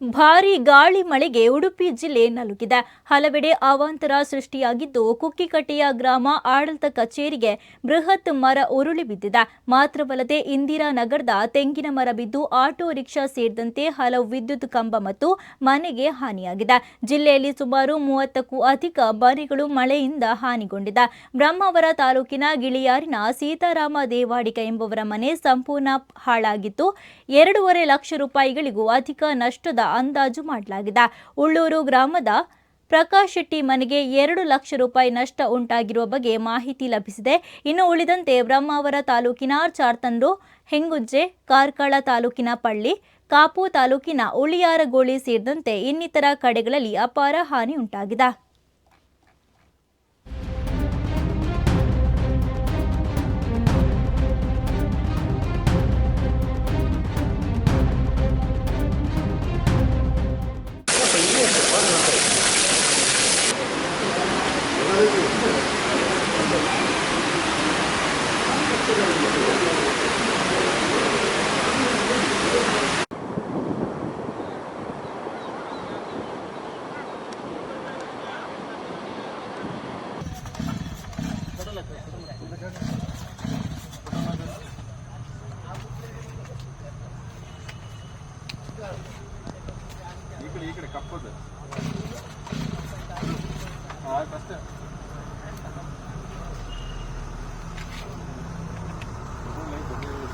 ಭಾರೀ ಗಾಳಿ ಮಳೆಗೆ ಉಡುಪಿ ಜಿಲ್ಲೆ ನಲುಗಿದೆ. ಹಲವೆಡೆ ಅವಾಂತರ ಸೃಷ್ಟಿಯಾಗಿದ್ದು, ಕುಕ್ಕಿಕಟ್ಟೆಯ ಗ್ರಾಮ ಆಡಳಿತ ಕಚೇರಿಗೆ ಬೃಹತ್ ಮರ ಉರುಳಿ ಬಿದ್ದಿದೆ. ಮಾತ್ರವಲ್ಲದೆ ಇಂದಿರಾನಗರದ ತೆಂಗಿನ ಮರ ಬಿದ್ದು ಆಟೋ ರಿಕ್ಷಾ ಸೇರಿದಂತೆ ಹಲವು ವಿದ್ಯುತ್ ಕಂಬ ಮತ್ತು ಮನೆಗೆ ಹಾನಿಯಾಗಿದೆ. ಜಿಲ್ಲೆಯಲ್ಲಿ ಸುಮಾರು ಮೂವತ್ತಕ್ಕೂ ಅಧಿಕ ಮನೆಗಳು ಮಳೆಯಿಂದ ಹಾನಿಗೊಂಡಿದೆ. ಬ್ರಹ್ಮಾವರ ತಾಲೂಕಿನ ಗಿಳಿಯಾರಿನ ಸೀತಾರಾಮ ದೇವಾಡಿಗ ಎಂಬುವರ ಮನೆ ಸಂಪೂರ್ಣ ಹಾಳಾಗಿತ್ತು ಎರಡೂವರೆ ಲಕ್ಷ ರೂಪಾಯಿಗಳಿಗೂ ಅಧಿಕ ನಷ್ಟದ ಅಂದಾಜು ಮಾಡಲಾಗಿದೆ. ಉಳ್ಳೂರು ಗ್ರಾಮದ ಪ್ರಕಾಶ್ ಶೆಟ್ಟಿ ಮನೆಗೆ ಎರಡು ಲಕ್ಷ ರೂಪಾಯಿ ನಷ್ಟ ಉಂಟಾಗಿರುವ ಬಗ್ಗೆ ಮಾಹಿತಿ ಲಭಿಸಿದೆ. ಇನ್ನು ಉಳಿದಂತೆ ಬ್ರಹ್ಮಾವರ ತಾಲೂಕಿನ ಚಾರ್ತಂಡು ಹೆಂಗುಜ್ಜೆ ಕಾರ್ಕಳ ತಾಲೂಕಿನ ಪಳ್ಳಿ, ಕಾಪು ತಾಲೂಕಿನ ಉಳಿಯಾರಗೋಳಿ ಸೇರಿದಂತೆ ಇನ್ನಿತರ ಕಡೆಗಳಲ್ಲಿ ಅಪಾರ ಹಾನಿ ಉಂಟಾಗಿದೆ. ಈ ಕಡೆ ಈ ಕಡೆ ಕಪ್ಪದು ಆಯ್ತು ಅಷ್ಟೇ